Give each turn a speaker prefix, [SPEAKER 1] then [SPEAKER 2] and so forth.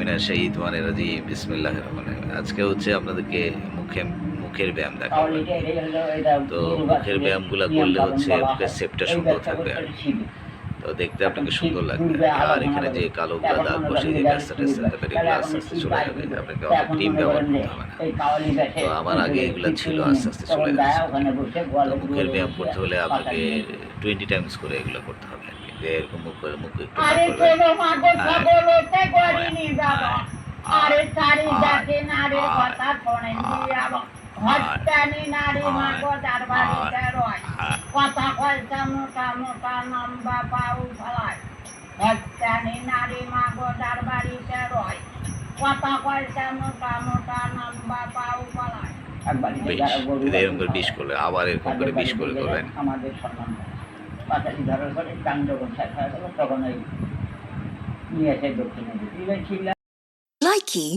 [SPEAKER 1] মিনাশ শাহিদ ওয়ান রাজি বিসমিল্লাহ রহমান আজকে হচ্ছে আপনাদেরকে মুখে মুখের ব্যায়াম দেখাবো তো মুখের ব্যায়ামগুলো করলে হচ্ছে মুখের শেপটা সুন্দর থাকবে আর। তো দেখতে আপনাকে সুন্দর লাগবে। আর এখানে যে কালো দাগ বসে যে রাস্তা টাস্তা তারপরে এগুলো আস্তে আস্তে চলে যাবে। আপনাকে অত ক্রিম ব্যবহার করতে হবে না। তো আমার আগে এগুলো ছিল, আস্তে আস্তে চলে যাচ্ছে। তো মুখের ব্যায়াম করতে হলে আপনাকে টোয়েন্টি টাইমস করে এগুলো করতে হবে আর কি। এরকম মুখ মুখ একটু
[SPEAKER 2] ডাকে নারীর কথা শোনেন হত্যানি নারী মাগো তার বাড়িতে রয়।
[SPEAKER 1] হ্যাঁ,
[SPEAKER 2] কথা কয়টা মোটা মোটা লম্বা পাউ ফলায় হত্যানি নারী মাগো তার বাড়িতে রয়। কথা কয়টা মোটা মোটা লম্বা পাউ ফলায়
[SPEAKER 1] বেশ এরকম করে বিষ করলে আবার এরকম করে বিষ করে করবেন।
[SPEAKER 2] আমাদের সম্মান পাতালি ধরার পরে কান যখন শেষ গেল তখন ওই নিয়ে এসে দক্ষিণে দিকে
[SPEAKER 3] Likey